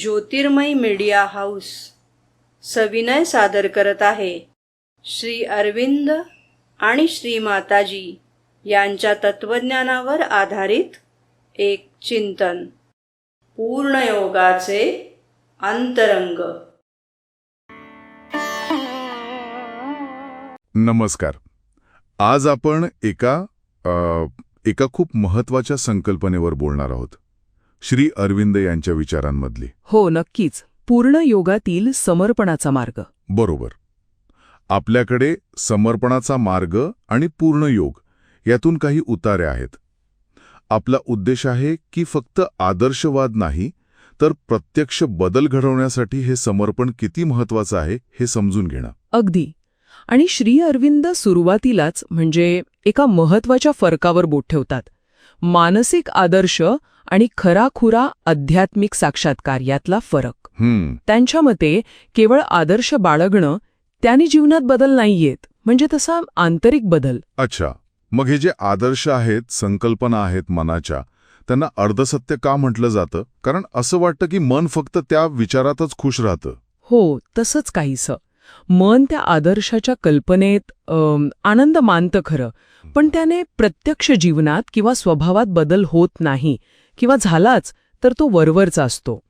ज्योतिर्मय media house सविनय सादर करत आहे. श्री अरविंद आणि श्री माताजी यांच्या तत्वज्ञानावर आधारित एक चिंतन. पूर्णयोगाचे अंतरंग. नमस्कार. आज आपण एका अ, एका खूप महत्त्वाच्या संकल्पनेवर बोलणार आहोत. श्री अरविंद यांच्या विचारांमधली. हो नक्कीच. पूर्ण योगातील समर्पणाचा मार्ग. बरोबर. आपल्याकडे समर्पणाचा मार्ग आणि पूर्ण योग यातून काही उतारे आहेत. आपला उद्देश आहे की फक्त आदर्शवाद नाही तर प्रत्यक्ष बदल घडवण्यासाठी हे समर्पण किती महत्वाचं आहे हे समजून घेणं. अगदी. आणि श्री अरविंद सुरुवातीलाच म्हणजे एका महत्त्वाच्या फरकावर बोट ठेवतात. मानसिक आदर्श आणि खराखुरा आध्यात्मिक साक्षात्कार यातला फरक. त्यांच्या मते केवळ आदर्श बाळगणं त्याने जीवनात बदल नाही येत म्हणजे तसा आंतरिक बदल. अच्छा. मग हे जे आदर्श आहेत संकल्पना आहेत मनाच्या त्यांना अर्धसत्य का म्हटलं जातं? कारण असं वाटतं की मन फक्त त्या विचारातच खुश राहतं. हो तसंच काहीसं. मन त्या आदर्शाच्या कल्पनेत आनंद मानतं खरं. पण त्याने प्रत्यक्ष जीवनात किंवा स्वभावात बदल होत नाही किंवा झालाच तर तो वरवरचा असतो.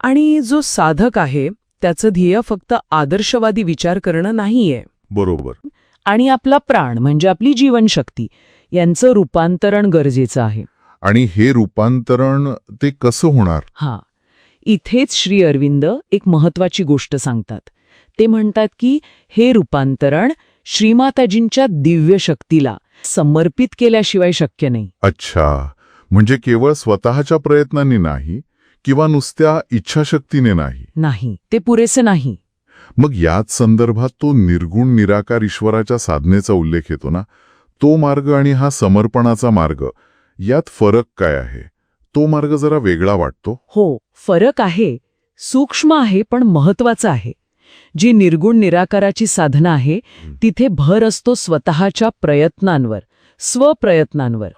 आणि जो साधक आहे त्याचं ध्येय फक्त आदर्शवादी विचार करणं नाहीये. बरोबर. आणि आपला प्राण म्हणजे आपली जीवनशक्ती यांचं रूपांतरण गरजेचं आहे. आणि हे रूपांतरण ते कसं होणार? हा. इथेच श्री अरविंद एक महत्वाची गोष्ट सांगतात. ते म्हणतात की हे रूपांतरण श्रीमाताजींच्या दिव्य शक्तीला समर्पित केल्याशिवाय शक्य नाही. अच्छा. म्हणजे केवळ स्वतःच्या प्रयत्नांनी नाही किंवा नुसत्या इच्छाशक्तीने नाही? नाही. ते पुरेसे नाही. मग याच संदर्भात तो निर्गुण निराकार ईश्वराच्या साधनेचा उल्लेख येतो ना? तो मार्ग आणि हा समर्पणाचा मार्ग यात फरक काय आहे? तो मार्ग जरा वेगळा वाटतो? हो. फरक आहे. सूक्ष्म आहे पण महत्वाचं आहे. जी निर्गुण निराकाराची साधना आहे तिथे भर असतो स्वतःच्या प्रयत्नांवर स्वप्रयत्नांवर.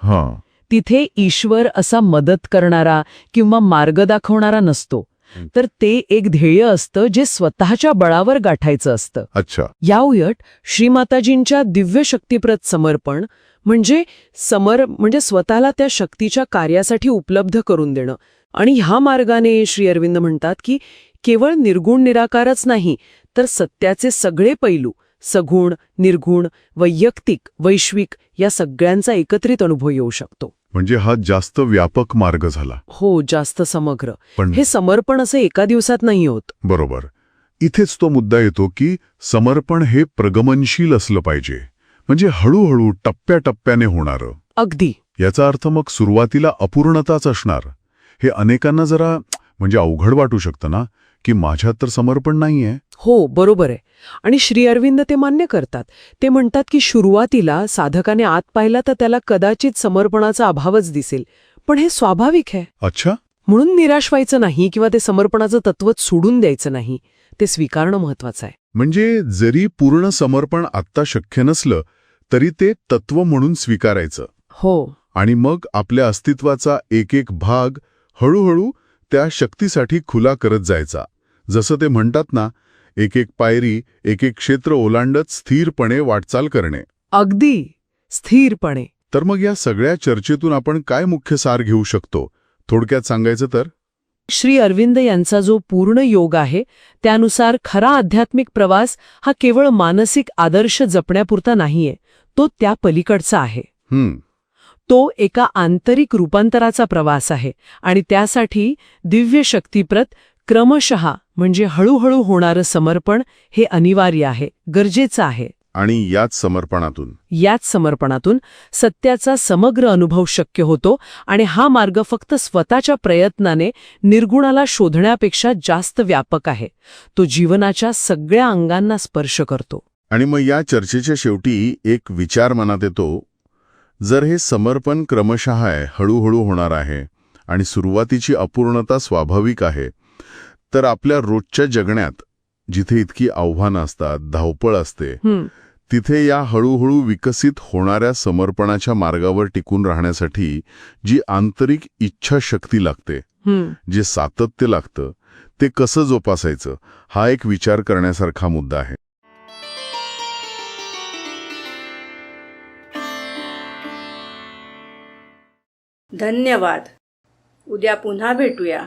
तिथे ईश्वर असा मदत करणारा किंवा मार्ग दाखवणारा नसतो. तर ते एक ध्येय असतं जे स्वतःच्या बळावर गाठायचं असतं. अच्छा. याउलट श्रीमाताजींच्या दिव्य शक्तिप्रत समर्पण म्हणजे समर म्हणजे स्वतःला त्या शक्तीच्या कार्यासाठी उपलब्ध करून देणं. आणि ह्या मार्गाने श्री अरविंद म्हणतात की केवळ निर्गुण निराकारच नाही तर सत्याचे सगळे पैलू सगुण निर्गुण वैयक्तिक वैश्विक या सगळ्यांचा एकत्रित अनुभव येऊ शकतो. म्हणजे हा जास्त व्यापक मार्ग झाला. हो जास्त समग्र. पण हे समर्पण असं एका दिवसात नाही होत. बरोबर. इथेच तो मुद्दा येतो की समर्पण हे प्रगमनशील असलं पाहिजे. म्हणजे हळूहळू टप्प्याटप्प्याने होणारं. अगदी. याचा अर्थ मग सुरुवातीला अपूर्णताच असणार. हे अनेकांना जरा म्हणजे अवघड वाटू शकतं ना? की माझ्यात तर समर्पण नाहीये. हो बरोबर आहे. आणि श्री अरविंद ते मान्य करतात. ते म्हणतात की सुरुवातीला साधकाने आत पाहिला तर त्याला कदाचित समर्पणाचा अभावच दिसेल. पण हे स्वाभाविक आहे. अच्छा. म्हणून निराश व्हायचं नाही किंवा ते समर्पणाचं तत्वच सोडून द्यायचं नाही. ते स्वीकारणं महत्वाचं आहे. म्हणजे जरी पूर्ण समर्पण आत्ता शक्य नसलं तरी ते तत्व म्हणून स्वीकारायचं. हो. आणि मग आपल्या अस्तित्वाचा एक एक भाग हळूहळू त्या शक्तीसाठी खुला करत जायचा. जसं ते म्हणतात ना एक एक पायरी एक एक क्षेत्र ओलांडत स्थिरपणे वाटचाल करणे. अगदी स्थिरपणे. तर मग या सगळ्या चर्चेतून आपण काय मुख्य सार घेऊ शकतो? थोडक्यात सांगायचं तर? श्री अरविंद यांचा जो पूर्ण योग आहे त्यानुसार खरा आध्यात्मिक प्रवास हा केवळ मानसिक आदर्श जपण्यापुरता नाहीये तो त्या पलीकडचा आहे. तो एका आंतरिक रूपांतराचा प्रवास आहे आणि त्यासाठी दिव्य शक्तीप्रत क्रमशः म्हणजे हळूहळू होणारं समर्पण हे अनिवार्य आहे गरजेचं आहे. आणि याच समर्पणातून. याच समर्पणातून सत्याचा समग्र अनुभव शक्य होतो आणि हा मार्ग फक्त स्वतःच्या प्रयत्नाने निर्गुणाला शोधण्यापेक्षा जास्त व्यापक आहे. तो जीवनाच्या सगळ्या अंगांना स्पर्श करतो. आणि मग या चर्चेच्या शेवटी एक विचार मनात येतो जर हे समर्पण क्रमशः आहे हळूहळू होणार आहे आणि सुरुवातीची अपूर्णता स्वाभाविक आहे तर आपल्या रोजच्या जगण्यात जिथे इतकी आव्हानं असतात धावपळ असते तिथे या हळूहळू विकसित होणाऱ्या समर्पणाच्या मार्गावर टिकून राहण्यासाठी जी आंतरिक इच्छाशक्ती लागते जे सातत्य लागतं ते कसं जोपासायचं हा एक विचार करण्यासारखा मुद्दा आहे. धन्यवाद. उद्या पुन्हा भेटूया.